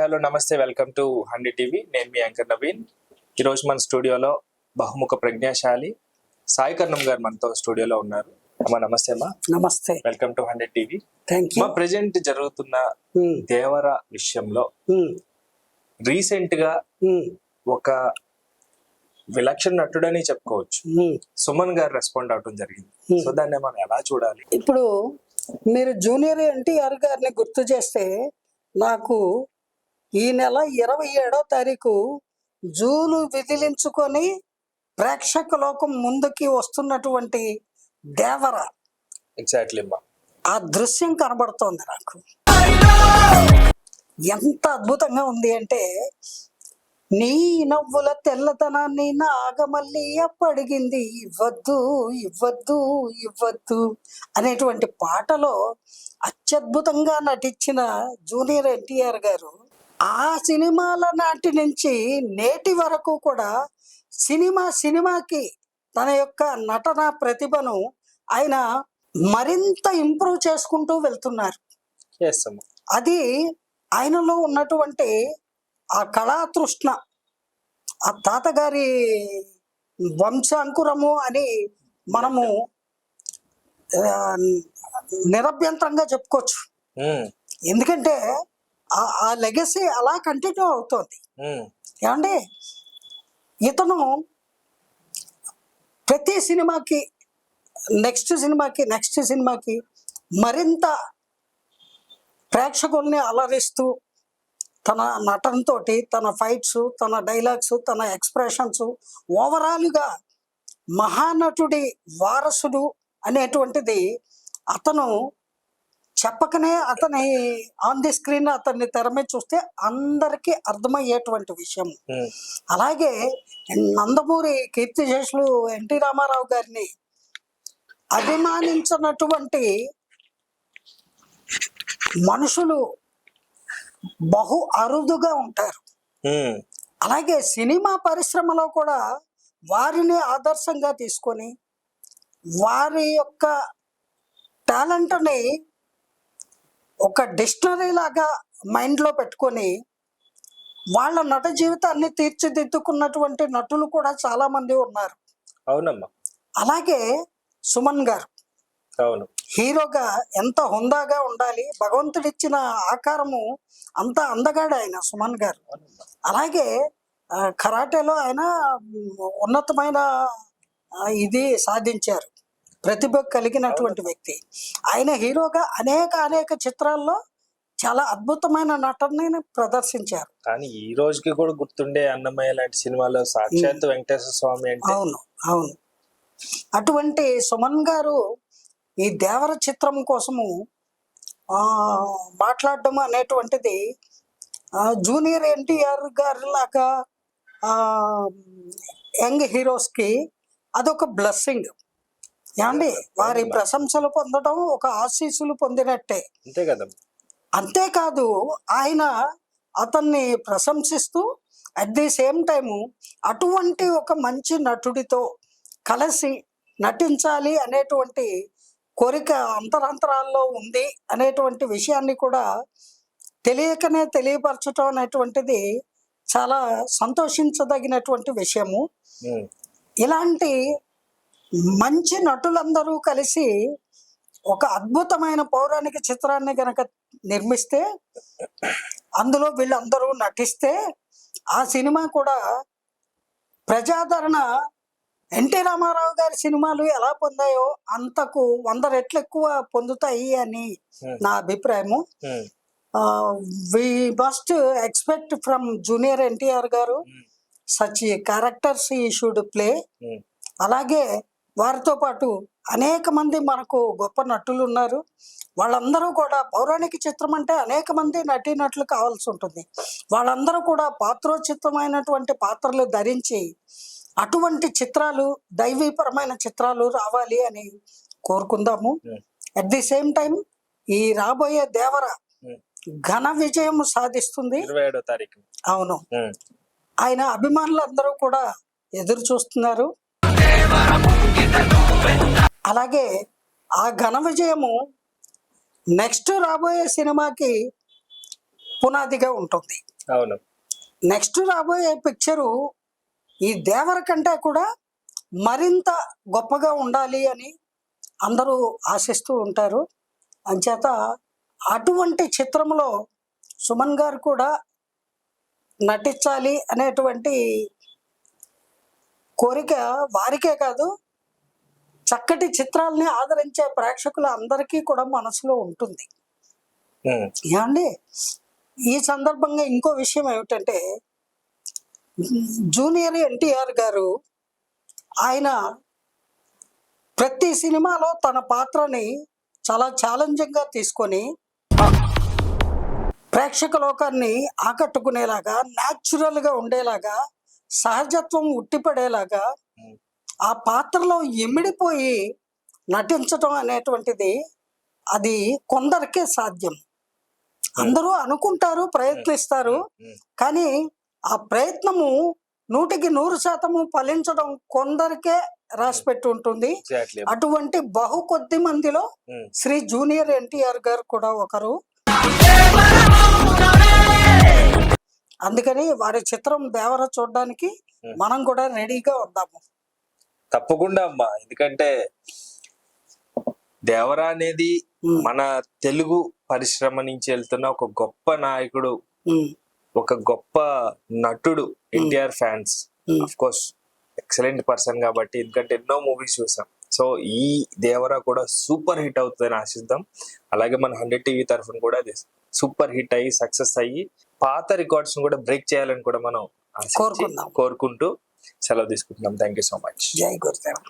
Hello నమస్తే welcome to హండ్రీ TV. నేను మీ anchor Naveen. ఈరోజు మన స్టూడియోలో బహుముఖ ప్రజ్ఞాశాలి సాయి కర్ణం గారు మనతో స్టూడియోలో ఉన్నారు. అమ్మా నమస్తే అమ్మా. నమస్తే. Welcome to hundred TV. Thank you present జరుగుతున్న దేవర విషయంలో రీసెంట్గా ఒక విలక్షణ నటుడని చెప్పుకోవచ్చు. సుమన్ గారు రెస్పాండ్ అవడం జరిగింది. Hmm. సో దాన్ని మనం ఎలా చూడాలి? ఇప్పుడు మీరు జూనియర్ ఎన్టీఆర్ గారిని గుర్తు చేస్తే నాకు ఈ నెల ఇరవై ఏడో తారీఖు జూలు విదిలించుకొని ప్రేక్షక లోకం ముందుకి వస్తున్నటువంటి దేవర. ఎగ్జాక్ట్లీ ఆ దృశ్యం కనబడుతోంది నాకు. ఎంత అద్భుతంగా ఉంది అంటే నీ నవ్వుల తెల్లతనాన్ని నాగమల్లి అప్పడిగింది. ఇవ్వద్దు ఇవ్వద్దు ఇవ్వద్దు అనేటువంటి పాటలో అత్యద్భుతంగా నటించిన జూనియర్ ఎన్టీఆర్ గారు ఆ సినిమాల నాటి నుంచి నేటి వరకు కూడా సినిమా సినిమాకి తన యొక్క నటన ప్రతిభను ఆయన మరింత ఇంప్రూవ్ చేసుకుంటూ వెళ్తున్నారు. అది ఆయనలో ఉన్నటువంటి ఆ కళాతృష్ణ ఆ తాతగారి వంశాంకురము అని మనము నిరభ్యంతరంగా చెప్పుకోవచ్చు. Hmm. ఎందుకంటే ఆ- లెగసీ అలా కంటిన్యూ అవుతోంది. ఏమండి ఇతను ప్రతి సినిమాకి నెక్స్ట్ సినిమాకి నెక్స్ట్ సినిమాకి మరింత ప్రేక్షకుల్ని అలరిస్తూ తన నటనతోటి తన ఫైట్స్ తన డైలాగ్స్ తన ఎక్స్ప్రెషన్స్ ఓవరాల్గా మహానటుడి వారసుడు అనేటువంటిది అతను చెప్పకనే అతని ఆన్ ది స్క్రీన్ అతన్ని తెర మీద చూస్తే అందరికీ అర్థమయ్యేటువంటి విషయం. అలాగే నందమూరి కీర్తిశేషులు ఎన్టీ రామారావు గారిని అభిమానించినటువంటి మనుషులు బహు అరుదుగా ఉంటారు. అలాగే సినిమా పరిశ్రమలో కూడా వారిని ఆదర్శంగా తీసుకొని వారి యొక్క టాలెంట్ని ఒక డిక్షనరీ లాగా మైండ్లో పెట్టుకొని వాళ్ళ నట జీవితాన్ని తీర్చిదిద్దుకున్నటువంటి నటులు కూడా చాలా మంది ఉన్నారు. అవునమ్మా. అలాగే సుమన్ గారు. అవును. హీరోగా ఎంత హుందాగా ఉండాలి భగవంతుడిచ్చిన ఆకారము అంత అందగాడు ఆయన సుమన్ గారు. అలాగే కరాటేలో ఆయన ఉన్నతమైన ఇది సాధించారు. ప్రతిభ కలిగినటువంటి వ్యక్తి. ఆయన హీరోగా అనేక అనేక చిత్రాల్లో చాలా అద్భుతమైన నటనని ప్రదర్శించారు. కానీ ఈ రోజుకి కూడా గుర్తుండే అన్నమయ్య లాంటి సినిమాలో సాక్షాత్ వెంకటేశ్వర స్వామి అంటే అవును అవును. అటువంటి సుమన్ గారు ఈ దేవర చిత్రం కోసము ఆ, మాట్లాడడం అనేటువంటిది జూనియర్ ఎన్టీఆర్ గారి లాగా యంగ్ హీరోస్కి అదొక బ్లెస్సింగ్. ఏమండి? వారి ప్రశంసలు పొందడం ఒక ఆశీస్సులు పొందినట్టే. అంతే కదమ్మా అంతేకాదు ఆయన అతన్ని ప్రశంసిస్తూ అట్ ది సేమ్ టైము అటువంటి ఒక మంచి నటుడితో కలిసి నటించాలి అనేటువంటి కోరిక అంతరాంతరాల్లో ఉంది అనేటువంటి విషయాన్ని కూడా తెలియకనే తెలియపరచడం అనేటువంటిది చాలా సంతోషించదగినటువంటి విషయము. ఇలాంటి మంచి నటులందరూ కలిసి ఒక అద్భుతమైన పౌరాణిక చిత్రాన్ని గనక నిర్మిస్తే అందులో వీళ్ళందరూ నటిస్తే ఆ సినిమా కూడా ప్రజాదరణ ఎన్టీ రామారావు గారి సినిమాలు ఎలా పొందాయో అంతకు వంద రెట్లు ఎక్కువ పొందుతాయి అని Hmm. నా అభిప్రాయము. We must expect from junior NTR గారు. Such characters he should play. అలాగే వారితో పాటు అనేక మంది మనకు గొప్ప నటులు ఉన్నారు. వాళ్ళందరూ కూడా పౌరాణిక చిత్రం అంటే అనేక మంది నటీనటులు కావాల్సి ఉంటుంది. వాళ్ళందరూ కూడా పాత్రోచితమైనటువంటి పాత్రలు ధరించి అటువంటి చిత్రాలు దైవీపరమైన చిత్రాలు రావాలి అని కోరుకుందాము. అట్ ది సేమ్ టైం ఈ రాబోయే దేవర. ఘన విజయం సాధిస్తుంది. అవును. ఆయన అభిమానులు అందరూ కూడా ఎదురు చూస్తున్నారు. అలాగే ఆ ఘన విజయము నెక్స్ట్ రాబోయే సినిమాకి పునాదిగా ఉంటుంది. అవును. నెక్స్ట్ రాబోయే పిక్చరు ఈ దేవర కంటే కూడా మరింత గొప్పగా ఉండాలి అని అందరూ ఆశిస్తూ ఉంటారు. అంచేత అటువంటి చిత్రంలో సుమన్ గారు కూడా నటించాలి అనేటువంటి కోరిక వారికే కాదు చక్కటి చిత్రాల్ని ఆదరించే ప్రేక్షకుల అందరికీ కూడా మనసులో ఉంటుంది. ఏమండి? ఈ సందర్భంగా ఇంకో విషయం ఏమిటంటే జూనియర్ ఎన్టీఆర్ గారు ఆయన ప్రతి సినిమాలో తన పాత్రని చాలా ఛాలెంజింగ్గా తీసుకొని ప్రేక్షక లోకాన్ని ఆకట్టుకునేలాగా న్యాచురల్గా ఉండేలాగా సహజత్వం ఉట్టిపడేలాగా ఆ పాత్రలో ఇమిడిపోయి నటించటం అనేటువంటిది అది కొందరికే సాధ్యం. అందరూ అనుకుంటారు ప్రయత్నిస్తారు. కానీ ఆ ప్రయత్నము నూటికి నూరు శాతము ఫలించడం కొందరికే రాసి పెట్టి ఉంటుంది. అటువంటి బహు కొద్ది మందిలో ఉమ్, శ్రీ జూనియర్ ఎన్టీఆర్ గారు కూడా ఒకరు. అందుకని వారి చిత్రం దేవర చూడడానికి మనం కూడా రెడీగా ఉందాము. తప్పకుండా అమ్మా. ఎందుకంటే దేవరా అనేది మన తెలుగు పరిశ్రమ నుంచి వెళ్తున్న ఒక గొప్ప నాయకుడు ఒక గొప్ప నటుడు NTR fans. Of course excellent person కాబట్టి ఎందుకంటే ఎన్నో మూవీస్ చూసాం. సో ఈ దేవరా కూడా సూపర్ హిట్ అవుతుందని ఆశిద్దాం. అలాగే మన హండ్రెడ్ టీవీ తరఫున కూడా అది సూపర్ హిట్ అయ్యి సక్సెస్ అయ్యి పాత రికార్డ్స్ కూడా బ్రేక్ చేయాలని కూడా మనం. కోరుకుంటూ సెలవు తీసుకుంటున్నాం. థ్యాంక్ యూ సో మచ్ జై గురుదేవ్.